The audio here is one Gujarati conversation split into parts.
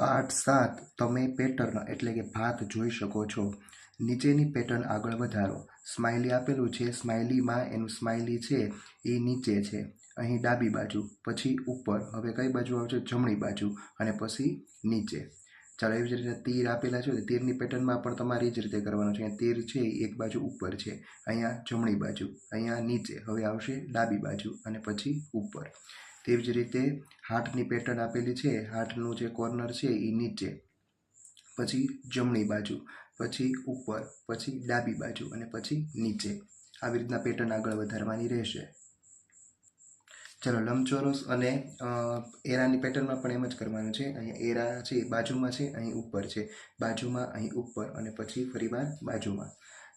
પાઠ સાત, તમે પેટર્ન એટલે કે ભાત જોઈ શકો છો. નીચેની પેટર્ન આગળ વધારો. સ્માઇલી આપેલું છે, સ્માઇલીમાં એનું સ્માઇલી છે, એ નીચે છે. અહીં ડાબી બાજુ, પછી ઉપર. હવે કઈ બાજુ આવશે? જમણી બાજુ અને પછી નીચે. ચાલો એવી જ રીતે તીર આપેલા છે. તીરની પેટર્નમાં પણ તમારે એ જ રીતે કરવાનું છે. અહીંયા તીર છે એક બાજુ ઉપર છે. અહીંયા જમણી બાજુ, અહીંયા નીચે. હવે આવશે ડાબી બાજુ અને પછી ઉપર. તેવી જ રીતે હાર્ટની પેટર્ન આપેલી છે. હાર્ટનું જે કોર્નર છે એ નીચે. પછી જમણી બાજુ, પછી ઉપર, પછી ડાબી બાજુ અને પછી નીચે. આવી રીતના પેટર્ન આગળ વધારવાની રહેશે. ચલો, લંબચોરસ અને એરાની પેટર્નમાં પણ એમ જ કરવાનું છે. અહીંયા એરા છે બાજુમાં છે, અહીં ઉપર છે. બાજુમાં, અહીં ઉપર અને પછી ફરીવાર બાજુમાં.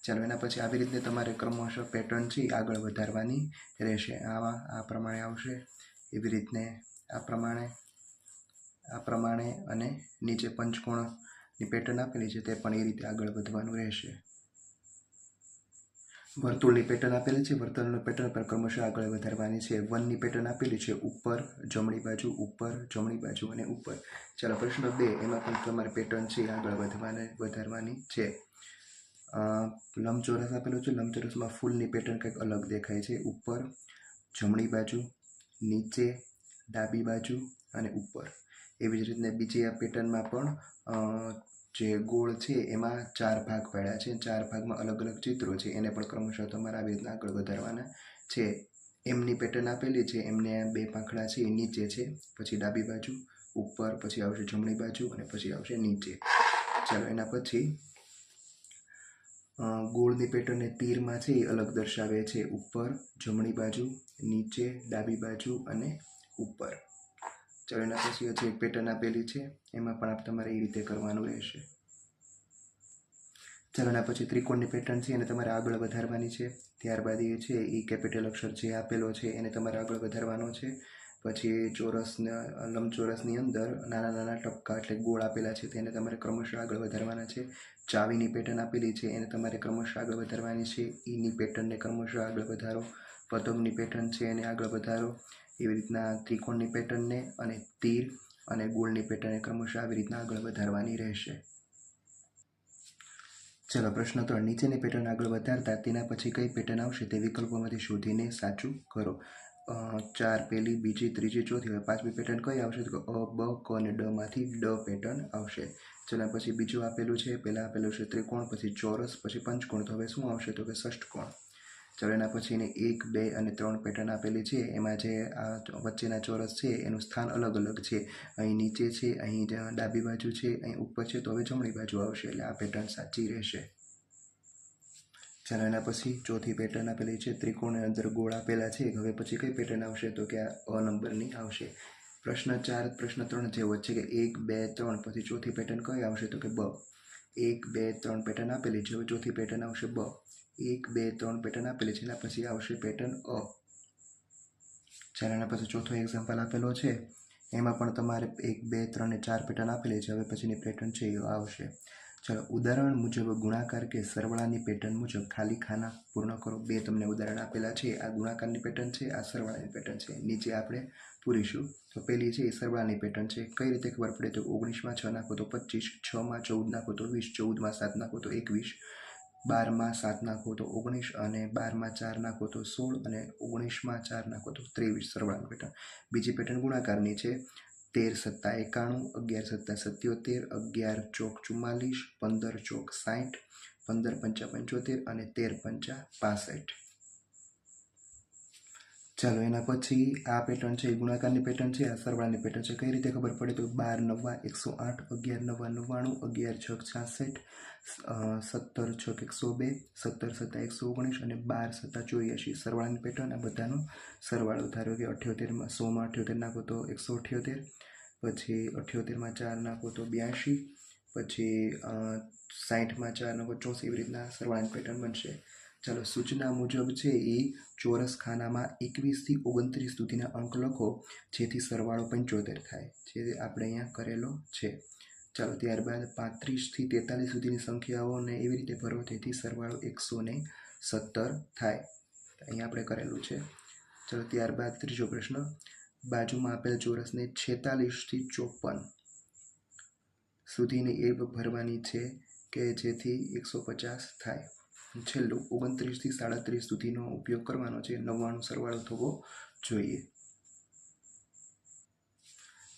ચાલો, એના પછી આવી રીતે તમારે ક્રમશઃ પેટર્ન છે આગળ વધારવાની રહેશે. આવા, આ પ્રમાણે આવશે. એવી રીતને આ પ્રમાણે આ પ્રમાણે અને નીચે પંચકોણની પેટર્ન આપેલી છે તે પણ એ રીતે આગળ વધવાનું રહેશે. વર્તુળની પેટર્ન આપેલી છે, વર્તુળની પેટર્ન પર ક્રમશઃ આગળ વધારવાની છે. વનની પેટર્ન આપેલી છે, ઉપર જમણી બાજુ, ઉપર જમણી બાજુ અને ઉપર. ચાલો, પ્રશ્ન બે, એમાં પણ તમારે પેટર્ન છે આગળ વધવાને, વધારવાની છે. લંબચોરસ આપેલું છે, લંબચોરસમાં ફૂલની પેટર્ન કંઈક અલગ દેખાય છે. ઉપર જમણી બાજુ નીચે ડાબી બાજુ અને ઉપર. એવી જ રીતને બીજી આ પેટર્નમાં પણ જે ગોળ છે એમાં ચાર ભાગ પાડ્યા છે. ચાર ભાગમાં અલગ અલગ ચિત્રો છે. એને પણ ક્રમશઃ તમારે આવી રીતના આગળ વધારવાના છે. એમની પેટર્ન આપેલી છે. એમને બે પાંખડા છે, એ નીચે છે, પછી ડાબી બાજુ, ઉપર, પછી આવશે જમણી બાજુ અને પછી આવશે નીચે. ચાલો, એના પછી ગોળની પેટર્નને તીરમાં છે એ અલગ દર્શાવે છે ઉપર, જમણી બાજુ, નીચે, ડાબી બાજુ અને ઉપર. ચાલો, એના પછી જે પેટર્ન આપેલી છે. એમાં પણ તમારે એ રીતે કરવાનું રહેશે. ચાલો, એના પછી ત્રિકોણની પેટર્ન છે, એને તમારે આગળ વધારવાની છે. ત્યારબાદ એ છે એ કેપિટલ અક્ષર જે આપેલો છે, એને તમારે આગળ વધારવાનો છે. પછી ચોરસના, લંબચોરસની અંદર નાના નાના ટપકા એટલે ગોળ આપેલા છે, તેને તમારે ક્રમશઃ આગળ વધારવાના છે. ચાવીની પેટર્ન આપેલી છે, એને તમારે ક્રમશઃ આગળ વધારવાની છે. ઈની પેટર્નને ક્રમશઃ આગળ વધારો. પતંગની પેટર્ન છે, એને આગળ વધારો. એવી રીતના ત્રિકોણની પેટર્નને અને તીર અને ગોળની પેટર્નને ક્રમશઃ આવી રીતના આગળ વધારવાની રહેશે. ચલો, પ્રશ્ન ત્રણ. નીચેની પેટર્ન આગળ વધારતા તેના પછી કઈ પેટર્ન આવશે તે વિકલ્પોમાંથી શોધીને સાચું કરો. ચાર પહેલી બીજી, ત્રીજી, ચોથી હવે પાંચમી પેટર્ન કઈ આવશે તો અ, બ, ક અને ડ માંથી ડ પેટર્ન આવશે. ચલો, પછી બીજું આપેલું છે. પહેલાં આપેલું છે ત્રિકોણ, પછી ચોરસ, પછી પંચકોણ. તો હવે શું આવશે તો કે ષષ્ઠકોણ. ચલો, એના પછી એને એક, બે અને ત્રણ પેટર્ન આપેલી છે. એમાં જે આ વચ્ચેના ચોરસ છે, એનું સ્થાન અલગ અલગ છે. અહીં નીચે છે, અહીં ડાબી બાજુ છે, અહીં ઉપર છે. તો હવે જમણી બાજુ આવશે. એટલે આ પેટર્ન સાચી રહેશે. ચાલો એના પછી ચોથી પેટર્ન આપેલી છે, ત્રિકોણની અંદર ગોળ આપેલા છે. હવે પછી કઈ પેટર્ન આવશે તો કે આ અ નંબરની આવશે. પ્રશ્ન ચાર, પ્રશ્ન ત્રણ જેવો છે કે એક, બે, ત્રણ, પછી ચોથી પેટર્ન કઈ આવશે તો કે બ. એક, બે, ત્રણ પેટર્ન આપેલી છે, હવે ચોથી પેટર્ન આવશે બ. એક, બે, ત્રણ પેટર્ન આપેલી છે, એના પછી આવશે પેટર્ન અ. જ્યારે એના પછી ચોથો એક્ઝામ્પલ આપેલો છે. એમાં પણ તમારે એક, બે, ત્રણ ને ચાર પેટર્ન આપેલી છે, હવે પછીની પેટર્ન છે એ આવશે. ચલો, ઉદાહરણ મુજબ ગુણાકાર કે સરવાળાની પેટર્ન મુજબ ખાલી ખાના પૂર્ણ કરો. બે તમને ઉદાહરણ આપેલા છે. આ ગુણાકારની પેટર્ન છે, આ સરવાળાની પેટર્ન છે. નીચે આપણે પૂરીશું. તો પહેલી છે એ સરવાળાની પેટર્ન છે. કઈ રીતે ખબર પડે તો ઓગણીસમાં છ નાખો તો પચીસ, છમાં ચૌદ નાખો તો વીસ, ચૌદમાં સાત નાખો તો એકવીસ, બારમાં સાત નાખો તો ઓગણીસ અને બારમાં ચાર નાખો તો સોળ અને ઓગણીસમાં ચાર નાખો તો ત્રેવીસ સરવાળાની પેટર્ન બીજી પેટર્ન ગુણાકારની છે. તેર સત્તા એકાણું, અગિયાર સત્તા સત્યોતેર, અગિયાર ચોક ચુમ્માલીસ, પંદર ચોક સાઠ પંદર પંચા પંચોતેર અને તેર પંચા પાસઠ. ચાલો એના પછી આ પેટર્ન છે, એ ગુણાકારની પેટર્ન છે, આ સરવાળાની પેટર્ન છે. કઈ રીતે ખબર પડે તો બાર, નવ્વા, એકસો આઠ, અગિયાર, નવ્વા, નવ્વાણું, અગિયાર છ છાસઠ સત્તર છ એકસો બે, સત્તર, સત્તા, એકસો ઓગણીસ અને બાર, સત્તા, ચોર્યાસી. સરવાળાની પેટર્ન આ બધાનો સરવાળો ધારો કે અઠ્યોતેરમાં, સોમાં અઠ્યોતેર નાખો તો એકસો અઠ્યોતેર પછી અઠ્યોતેરમાં ચાર નાખો તો બ્યાસી પછી સાઠમાં ચાર નાખો ચોસી એવી રીતના સરવાળાની પેટર્ન બનશે. ચાલો સૂચના મુજબ છે એ ચોરસ ખાનામાં એકવીસથી ઓગણત્રીસ સુધીના અંક લખો, જેથી સરવાળો પંચોતેર થાય, જે આપણે અહીંયા કરેલો છે. ચાલો ત્યારબાદ પાંત્રીસથી તેતાલીસ સુધીની સંખ્યાઓને એવી રીતે ભરો તેથી સરવાળો એકસો ને સત્તર થાય. અહીંયા આપણે કરેલું છે. ચાલો ત્યારબાદ ત્રીજો પ્રશ્ન. બાજુમાં આપેલ ચોરસને છેતાલીસથી ચોપન સુધીની એબ ભરવાની છે કે જેથી એકસો પચાસ થાય. છેલ્લું ઓગણત્રીસથી સાડત્રીસ સુધીનો ઉપયોગ કરવાનો છે. નવ્વાણું સરવાળો થવો જોઈએ.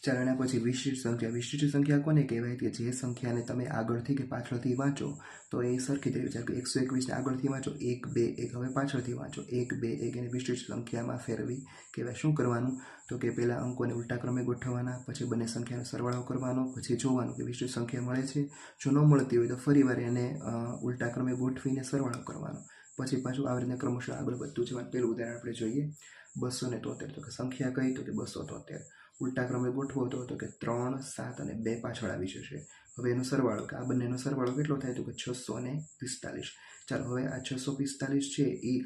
ચાલો પછી વિશિષ્ટ સંખ્યા. વિશિષ્ટ સંખ્યા કોને કહેવાય? કે જે સંખ્યાને તમે આગળથી કે પાછળથી વાંચો, તો એ સરખી જ રહેવી કે એકસો એકવીસને આગળથી વાંચો, એક, બે, એક. હવે પાછળથી વાંચો. એક, બે, એક એને વિશિષ્ટ સંખ્યામાં ફેરવી કહેવાય. શું કરવાનું? તો કે પહેલાં અંકોને ઉલટા ક્રમે ગોઠવવાના, પછી બંને સંખ્યાનો સરવાળો કરવાનો, પછી જોવાનું કે વિશિષ્ટ સંખ્યા મળે છે. જો ન મળતી હોય તો ફરીવાર એને ઉલટા ક્રમે ગોઠવીને સરવાળો કરવાનો. પછી પાછું આવી રીતે ક્રમશઃ આગળ વધતું જવાનું. પહેલું ઉદાહરણ આપણે જોઈએ. બસો ને તોતેર. તો કે સંખ્યા કઈ? તો કે બસો તોતેર. ઉલટા ક્રમે ગોઠવો તો કે ત્રણ, સાત અને બે પાછળ આવી જશે. હવે એનો સરવાળો, કે આ બંનેનો સરવાળો કેટલો થાય તો કે છસો ને પિસ્તાલીસ. ચાલો, હવે આ છસો પિસ્તાલીસ છે, એ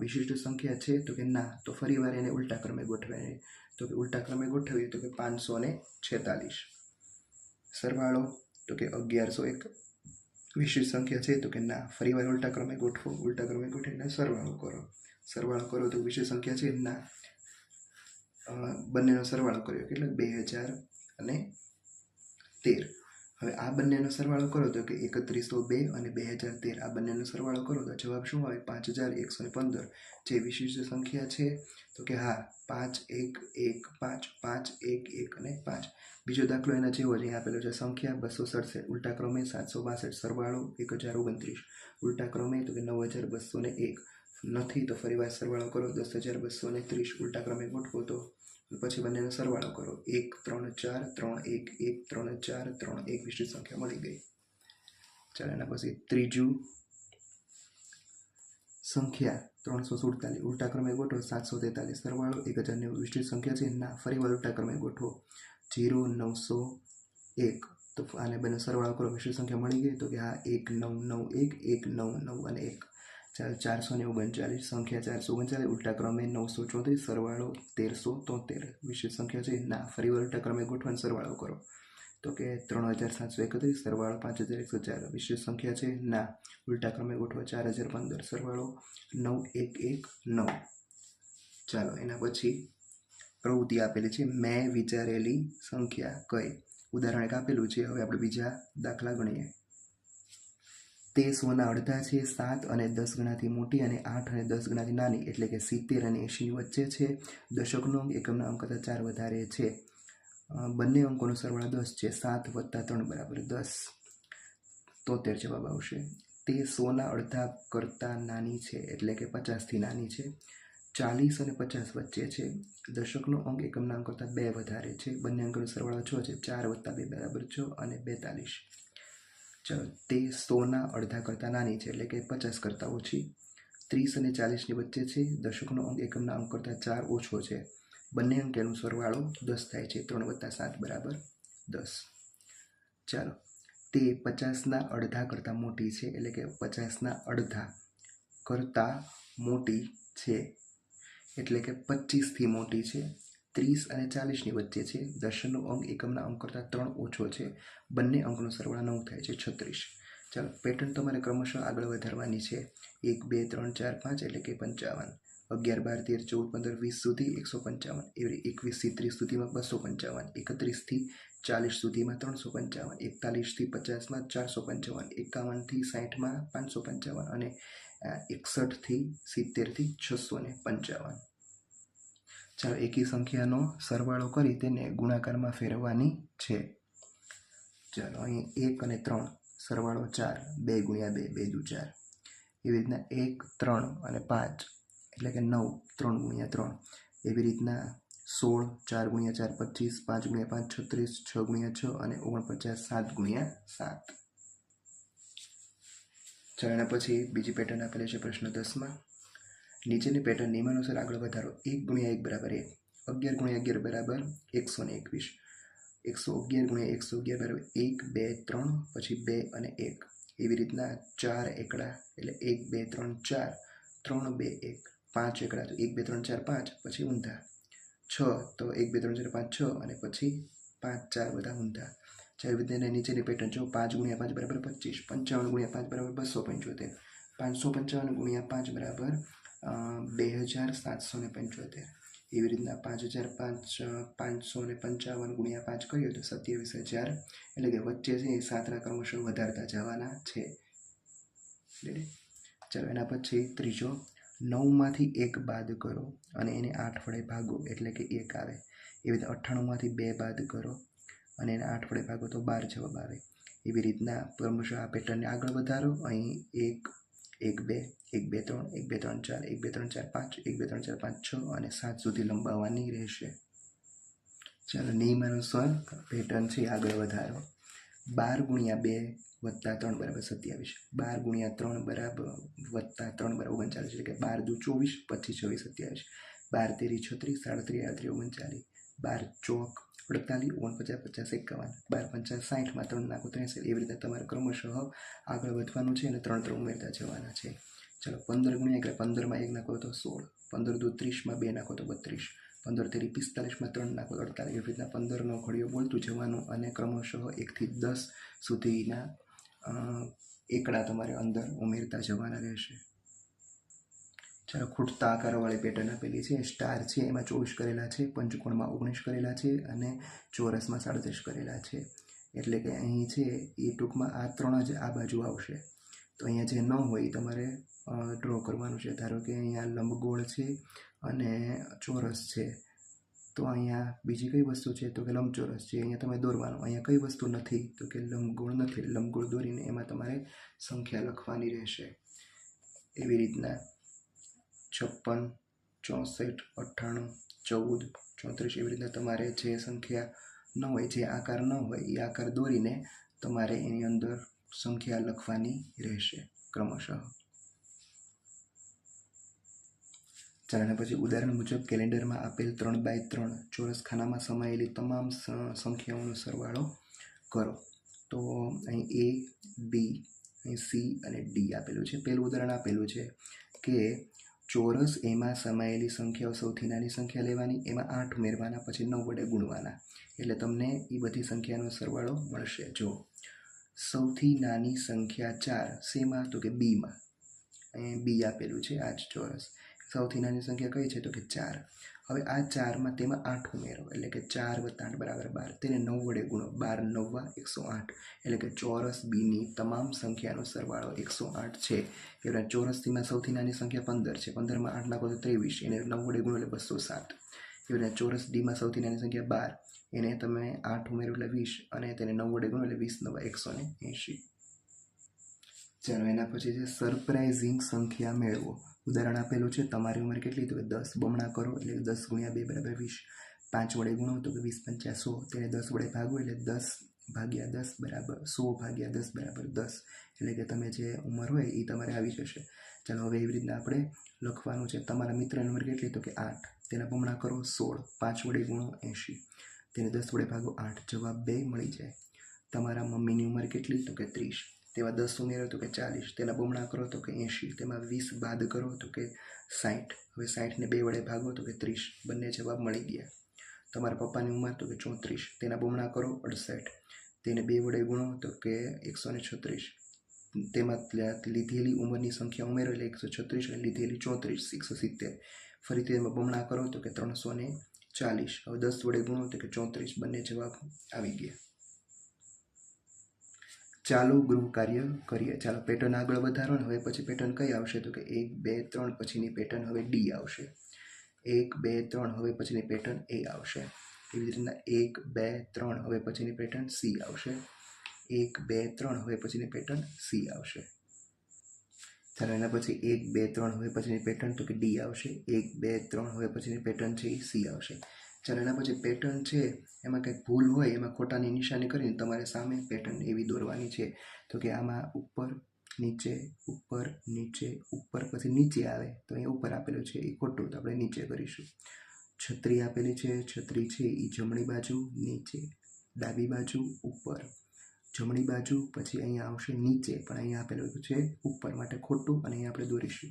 વિશિષ્ટ સંખ્યા છે, તો કે ના, તો ફરીવાર એને ઉલટા ક્રમે ગોઠવાય. તો કે ઉલટા ક્રમે ગોઠવીએ તો કે પાંચસો ને છેતાલીસ. સરવાળો, તો કે અગિયારસો એક. વિશિષ્ટ સંખ્યા છે, તો કે ના, ફરીવાર ઉલટા ક્રમે ગોઠવો ઉલટા ક્રમે ગોઠવીને સરવાળો કરો. સરવાળો કરો તો વિશેષ સંખ્યા છે, ના. બંનેનો સરવાળો કર્યો. કેટલો? બે હજાર અને તેર. હવે આ બંનેનો સરવાળો કરો તો કે એકત્રીસો બે અને બે હજાર તેર. આ બંનેનો સરવાળો કરો તો જવાબ શું આવે? પાંચ હજાર એકસો પંદર. જે વિશિષ્ટ સંખ્યા છે, તો કે હા, પાંચ, એક એક, પાંચ પાંચ, એક એક અને પાંચ. બીજો દાખલો એના જેવો જ અહીં આપેલો છે. સંખ્યા બસો સડસઠ. ઉલટા ક્રમે સાતસો બાસઠ. સરવાળો એક હજાર ઓગણત્રીસ. ઉલટા ક્રમે તો કે નવ હજાર બસો ને એક. નથી, તો ફરી વાર સરવાળો કરો. દસ હજાર બસો ને ત્રીસ ઉલટા ક્રમે ગોઠવો તો. પછી બંનેનો સરવાળો કરો. એક, ત્રણ, ચાર, ત્રણ, એક એક, ત્રણ, ચાર, ત્રણ, એક વિશિષ્ટ સંખ્યા મળી ગઈ. ચાલો, એના પછી ત્રીજું સંખ્યા ત્રણસો સુડતાલીસ. ઉલટા ક્રમે ગોઠવો, સાતસો તેતાલીસ. સરવાળો એક હજાર નેવું વિશિષ્ટ સંખ્યા છે. ના, ફરીવાર ઉલટા ક્રમે ગોઠવો. જીરો, નવસો એક. તો આને બંને સરવાળો કરો. વિશિષ્ટ સંખ્યા મળી ગઈ. તો કે હા, એક, નવ નવ, એક એક, નવ નવ અને એક. ચાર ચારસો ને ઓગણચાલીસ, સંખ્યા ચારસો ઓગણચાલીસ, ઉલટા ક્રમે નવસો ચોત્રીસ, સરવાળો તેરસો તોતેર. વિશેષ સંખ્યા છે. ના, ફરી ઉલટા ક્રમે ગોઠવણ, સરવાળો કરો. તો કે ત્રણ હજાર સાતસો એકત્રીસ, સરવાળો પાંચ હજાર એકસો ચાર. વિશેષ સંખ્યા છે. ના, ઉલટા ક્રમે ગોઠવો ચાર હજાર પંદર, સરવાળો નવ એક એક નવ. ચાલો, એના પછી પ્રવૃત્તિ આપેલી છે. મેં વિચારેલી સંખ્યા કઈ? ઉદાહરણ એક આપેલું છે. હવે આપણે બીજા દાખલા ગણીએ. તે સોના અડધા છે, સાત અને દસ ગણાથી મોટી અને આઠ અને દસ ગણાથી નાની, એટલે કે સિત્તેર અને એંશીની વચ્ચે છે. દશકનો અંક, એકમના અંક કરતાં ચાર વધારે છે. બંને અંકોનો સરવાળો દસ છે. સાત વત્તા ત્રણ બરાબર દસ. તોતેર જવાબ આવશે. તે સોના અડધા કરતાં નાની છે, એટલે કે પચાસથી નાની છે. ચાલીસ અને પચાસ વચ્ચે છે. દશકનો અંક, એકમના અંક કરતાં બે વધારે છે. બંને અંકનો સરવાળો છ છે. ચાર વત્તા બે બરાબર છ અને બેતાલીસ. તે સોના અડધા કરતાં નાની છે, એટલે કે પચાસ કરતાં ઓછી. ત્રીસ અને ચાલીસની વચ્ચે છે, દશકનો અંક એકમના અંક કરતાં ચાર ઓછો છે. બંને અંકેનો સરવાળો દસ થાય છે, ત્રણ વત્તા સાત બરાબર દસ. ચાલો, તે પચાસના અડધા કરતાં મોટી છે, એટલે કે પચાસના અડધા કરતાં મોટી છે, એટલે કે પચીસથી મોટી છે. ત્રીસ અને ચાલીસની વચ્ચે છે. દર્શનનો અંક એકમના અંક કરતાં ત્રણ ઓછો છે. બંને અંકનો સરવાળો નવ થાય છે. છત્રીસ. ચાલો પેટર્ન તમારે ક્રમશઃ આગળ વધારવાની છે. એક, બે, ત્રણ, ચાર, પાંચ એટલે કે પંચાવન. અગિયાર, બાર, તેર, ચૌદ, પંદર, વીસ સુધી એકસો પંચાવન. એવી એકવીસથી ત્રીસ સુધીમાં બસો પંચાવન. એકત્રીસથી ચાલીસ સુધીમાં ત્રણસો પંચાવન. એકતાલીસથી પચાસમાં ચારસો પંચાવન. એકાવનથી સાઠમાં પાંચસો પંચાવન. અને એકસઠથી સિત્તેરથી છસો ને પંચાવન. ચાલો એકી સંખ્યાનો સરવાળો કરી તેને ગુણાકારમાં ફેરવવાની છે. ચાલો, અહીં એક અને ત્રણ સરવાળો ચાર, બે ગુણ્યા બે બે દુ ચાર. એવી રીતના એક, ત્રણ અને પાંચ, એટલે કે નવ, ત્રણ ગુણ્યા ત્રણ. એવી રીતના સોળ, ચાર ગુણ્યા ચાર, પચીસ, પાંચ ગુણ્યા પાંચ, છત્રીસ, છ ગુણ્યા છ અને ઓગણપચાસ, સાત ગુણ્યા સાત. ચાલો પછી બીજી પેટર્ન આપેલી છે પ્રશ્ન દસમાં. નીચેની પેટર્ન નિયમાનુસાર આગળ વધારો એક ગુણ્યા એક બરાબર એક. અગિયાર ગુણ્યા અગિયાર બરાબર એકસો ને એકવીસ. એકસો અગિયાર ગુણ્યા એકસો અગિયાર બરાબર એક, બે, ત્રણ, પછી બે અને એક. એવી રીતના ચાર એકડા એટલે એક, બે, ત્રણ, ચાર. ત્રણ, બે, એક. પાંચ એકડા તો એક, બે, ત્રણ, ચાર, પાંચ, પછી ઊંધા. છ તો એક, બે, ત્રણ, ચાર, પાંચ, છ અને પછી પાંચ, ચાર બધા ઊંધા. ચાર વિદ્યાને નીચેની પેટર્ન જો પાંચ ગુણ્યા પાંચ બરાબર પચીસ. પંચાવન ગુણ્યા પાંચ બરાબર બસો પંચોતેર. પાંચસો પંચાવન ગુણ્યા પાંચ બરાબર બે હજાર સાતસો ને પંચોતેર. એવી રીતના પાંચ હજાર પાંચ પાંચસો ને પંચાવન ગુણ્યા પાંચ કરીએ તો સત્યાવીસ હજાર. એટલે કે વચ્ચે છે એ સાતના ક્રમશઃ વધારતા જવાના છે. ચાલો, એના પછી ત્રીજો. નવમાંથી એક બાદ કરો અને એને આઠ વડે ભાગો, એટલે કે એક આવે. એવી રીતે અઠ્ઠાણુંમાંથી બે બાદ કરો અને એને આઠ વડે ભાગો તો બાર જવાબ આવે. એવી રીતના ક્રમશઃ આ પેટર્નને આગળ વધારો. અહીં એક એક બે એક બે ત્રણ, એક બે ત્રણ ચાર, એક બે ત્રણ ચાર પાંચ, એક બે ત્રણ ચાર પાંચ છ અને સાત સુધી લંબાવવાની રહેશે. ચાલો નિયમાનુસાર પેટર્ન છે આગળ વધારો. બાર ગુણ્યા બે વત્તા ત્રણ બરાબર સત્યાવીસ. બાર ગુણ્યા ત્રણ બરાબર વત્તા ત્રણ બરાબર ઓગણચાલીસ એટલે કે બાર દુ ચોવીસ, પચીસ ચોવીસ સત્યાવીસ. બાર તેરી છત્રીસ, સાડત્રીસ, આડત્રીસ, ઓગણચાલીસ. બાર ચોક અડતાલીસ, ઓગણપચાસ, પચાસ, એકાવન, બાર, પંચાસ સાઠમાં ત્રણ નાખો ત્રેસઠ. એવી રીતે તમારે ક્રમશઃ આગળ વધવાનું છે અને ત્રણ ત્રણ ઉમેરતા જવાના છે. ચલો, પંદર ગુણ્યા એટલે પંદરમાં એક નાખો તો સોળ. પંદર દુ ત્રીસમાં બે નાખો તો બત્રીસ. પંદર તેરી પિસ્તાલીસમાં ત્રણ નાખો તો અડતાલીસ. એવી રીતના પંદરનો ઘડિયો બોલતું જવાનું અને ક્રમશઃ એકથી દસ સુધીના એકડા તમારે અંદર ઉમેરતા જવાના રહેશે. ખૂટતા આકારોવાળી પેટર્ન આપેલી છે, સ્ટાર છે, એમાં ચોવીસ કરેલા છે, પંચકોણમાં ઓગણીસ કરેલા છે અને ચોરસમાં સાડત્રીસ કરેલા છે. એટલે કે અહીં છે, એ ટૂંકમાં આ ત્રણ જ આ બાજુ આવશે. તો અહીંયા જે ન હોય, તમારે ડ્રો કરવાનું છે. ધારો કે અહીંયા લંબગોળ છે અને ચોરસ છે. તો અહીંયા બીજી કઈ વસ્તુ છે? તો કે લંબચોરસ છે. અહીંયા તમે દોરવાનું. અહીંયા કઈ વસ્તુ નથી, તો કે લંબગોળ નથી. લંબગોળ દોરીને એમાં તમારે સંખ્યા લખવાની રહેશે. એવી રીતના. છપ્પન, ચોસઠ, અઠ્ઠાણું, ચૌદ, ચોત્રીસ એવી રીતના તમારે જે સંખ્યા ન હોય, જે આકાર ન હોય, એ આકાર દોરીને તમારે એની અંદર સંખ્યા લખવાની રહેશે ક્રમશઃ. ચાલો પછી ઉદાહરણ મુજબ કેલેન્ડરમાં આપેલ ત્રણ બાય ત્રણ ચોરસ ખાનામાં સમાયેલી તમામ સંખ્યાઓનો સરવાળો કરો. તો અહીં એ બી અહીં સી અને ડી આપેલું છે. પહેલું ઉદાહરણ આપેલું છે કે ચોરસ, એમાં સમાયેલી સંખ્યાઓ સૌથી નાની સંખ્યા લેવાની, એમાં આઠ ઉમેરવાના, પછી નવ વડે ગુણવાના. એટલે તમને એ બધી સંખ્યાનો સરવાળો મળશે. જો સૌથી નાની સંખ્યા ચાર શેમાં તો કે બીમાં. અહીં બી આપેલું છે, આ જ ચોરસ. સૌથી નાની સંખ્યા કઈ છે? તો કે ચાર. હવે આ ચારમાં તેમાં આઠ ઉમેરો, એટલે કે ચાર વત્તા આઠ બરાબર બાર. તેને નવ વડે ગુણો, બાર નવ્વા એકસો આઠ, એટલે કે ચોરસ બીની તમામ સંખ્યાનો સરવાળો એકસો આઠ છે. એવડા ચોરસથીમાં સૌથી નાની સંખ્યા પંદર છે. પંદરમાં આઠ નાખો તો ત્રેવીસ, એને નવ વડે ગુણો એટલે બસો સાત. એવડા ચોરસ ડીમાં સૌથી નાની સંખ્યા બાર, એને તમે આઠ ઉમેરો એટલે વીસ, અને તેને નવ વડે ગુણો એટલે વીસ નવા એકસો ને એંશી. ચાલો, એના પછી છે સરપ્રાઇઝિંગ સંખ્યા મેળવો. ઉદાહરણ આપેલું છે, તમારી ઉંમર કેટલી? તો કે દસ બમણા કરો, એટલે દસ ગુણ્યા બે બરાબર વીસ. પાંચ વડે ગુણો, તો કે વીસ પંચા સો. તેને દસ વડે ભાગો, એટલે દસ ભાગ્યા દસ બરાબર સો ભાગ્યા દસ બરાબર દસ. એટલે કે તમે જે ઉંમર હોય એ તમારે આવી જશે. ચાલો હવે એવી રીતના આપણે લખવાનું છે. તમારા મિત્રની ઉંમર કેટલી? તો કે આઠ. તેના બમણા કરો, સોળ. પાંચ વડે ગુણો, એંશી. તેને દસ વડે ભાગો, આઠ. જવાબ બે મળી જાય. તમારા મમ્મીની ઉંમર કેટલી? તો કે ત્રીસ. તેમાં દસ ઉમેરો તો કે ચાલીસ, તેના બમણા કરો તો કે એંશી, તેમાં વીસ બાદ કરો તો કે સાઠ હવે સાઠને બે વડે ભાગો તો કે ત્રીસ. બંને જવાબ મળી ગયા. તમારા પપ્પાની ઉંમર તો કે ચોત્રીસ. તેના બમણા કરો અડસઠ. તેને બે વડે ગુણો તો કે એકસો ને છત્રીસ. તેમાં લીધેલી ઉંમરની સંખ્યા ઉમેરો એટલે એકસો છત્રીસ અને લીધેલી ચોત્રીસ, એકસો સિત્તેર. ફરીથી તેમાં બમણા કરો તો કે ત્રણસો ને ચાલીસ. હવે દસ વડે ગુણો તો કે ચોત્રીસ. બંને જવાબ આવી ગયા. ચાલો ગૃહ કાર્ય કરીએ. ચાલો પેટર્ન આગળ વધારો હવે પછી પેટર્ન કઈ આવશે? તો કે એક, બે, ત્રણ, પછીની પેટર્ન હવે ડી આવશે. એક, બે, ત્રણ, હવે પછીની પેટર્ન એ આવશે. એવી જ રીતના એક, બે, ત્રણ, હવે પછીની પેટર્ન સી આવશે. એક, બે, ત્રણ, હવે પછીની પેટર્ન સી આવશે. ચાલો, એના પછી એક, બે, ત્રણ, હવે પછીની પેટર્ન તો કે ડી આવશે. એક, બે, ત્રણ, હવે પછીની પેટર્ન છે એ સી આવશે. ચાલો એના પછી પેટર્ન છે, એમાં કંઈક ભૂલ હોય, એમાં ખોટાની નિશાની કરીને તમારે સામે પેટર્ન એવી દોરવાની છે. તો કે આમાં ઉપર, નીચે ઉપર નીચે, ઉપર, પછી નીચે આવે. તો અહીંયા ઉપર આપેલું છે, એ ખોટું. તો આપણે નીચે કરીશું. છત્રી આપેલી છે, છત્રી છે, એ જમણી બાજુ, નીચે, ડાબી બાજુ, ઉપર. જમણી બાજુ, પછી અહીંયા આવશે નીચે. પણ અહીંયા આપેલું છે, ઉપર. માટે ખોટું, અને અહીંયા આપણે દોરીશું.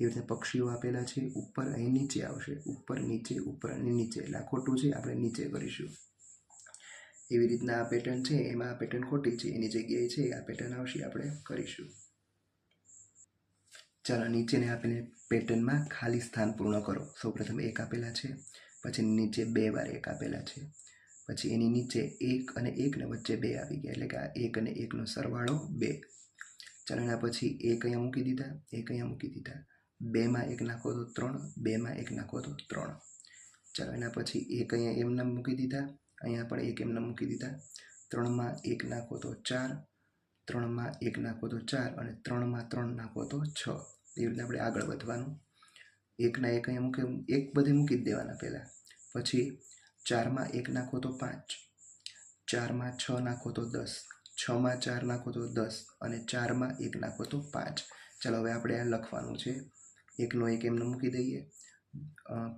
એવી રીતે પક્ષીઓ આપેલા છે, ઉપર અહીં નીચે આવશે. ઉપર, નીચે, ઉપર અને નીચે. એટલે ખોટું છે, આપણે નીચે કરીશું. એવી રીતના આ પેટર્ન છે, એમાં આ પેટર્ન ખોટી છે, એની જગ્યાએ છે, આ પેટર્ન આવશે, આપણે કરીશું. ચાલો, નીચેને આપેલી પેટર્નમાં ખાલી સ્થાન પૂર્ણ કરો. સૌપ્રથમ એક આપેલા છે, પછી નીચે બે વાર એક આપેલા છે, પછી એની નીચે એક અને એકને વચ્ચે બે આવી ગયા. એટલે કે આ એક અને એકનો સરવાળો બે. ચાલો, એના પછી એક અહીંયા મૂકી દીધા, એક અહીંયા મૂકી દીધા. બેમાં એક નાખો તો ત્રણ બેમાં એક નાખો તો ત્રણ. ચાલો, એના પછી એક અહીંયા એમના મૂકી દીધા, અહીંયા પણ એક એમના મૂકી દીધા. ત્રણમાં એક નાખો તો ચાર ત્રણમાં એક નાખો તો ચાર અને ત્રણમાં ત્રણ નાખો તો છ. એવી રીતે આપણે આગળ વધવાનું. એકના એક અહીંયા મૂકે, એક બધે મૂકી જ દેવાના પહેલાં. પછી ચારમાં એક નાખો તો પાંચ ચારમાં છ નાખો તો દસ છમાં ચાર નાખો તો દસ અને ચારમાં એક નાખો તો પાંચ. ચાલો, હવે આપણે આ લખવાનું છે. એકનો એક એમને મૂકી દઈએ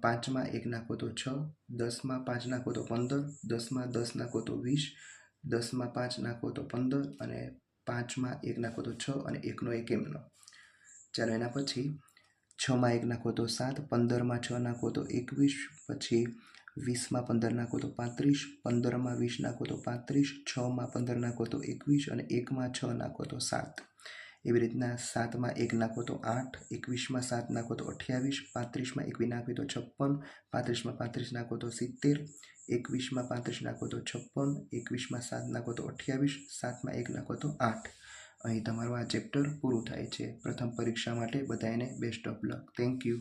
પાંચમાં એક નાખો તો છ દસમાં પાંચ નાખો તો પંદર દસમાં દસ નાખો તો વીસ દસમાં પાંચ નાખો તો પંદર અને પાંચમાં એક નાખો તો છ અને એકનો એક એમનો ચાલો એના પછી છમાં એક નાખો તો સાત પંદરમાં છ નાખો તો એકવીસ પછી વીસમાં પંદર નાખો તો પાંત્રીસ પંદરમાં વીસ નાખો તો પાંત્રીસ છમાં પંદર નાખો તો એકવીસ અને એકમાં છ નાખો તો સાત એવી રીતના સાતમાં એક નાખો તો આઠ, એકવીસમાં સાત નાખો તો અઠ્યાવીસ, પાંત્રીસમાં એકવીસ નાખવી તો છપ્પન, પાંત્રીસમાં પાંત્રીસ નાખો તો સિત્તેર, એકવીસમાં પાંત્રીસ નાખો તો છપ્પન, એકવીસમાં સાત નાખો તો અઠ્યાવીસ, સાતમાં એક નાખો તો આઠ. અહીં તમારું આ ચેપ્ટર પૂરું થાય છે. પ્રથમ પરીક્ષા માટે બધાને best of luck thank you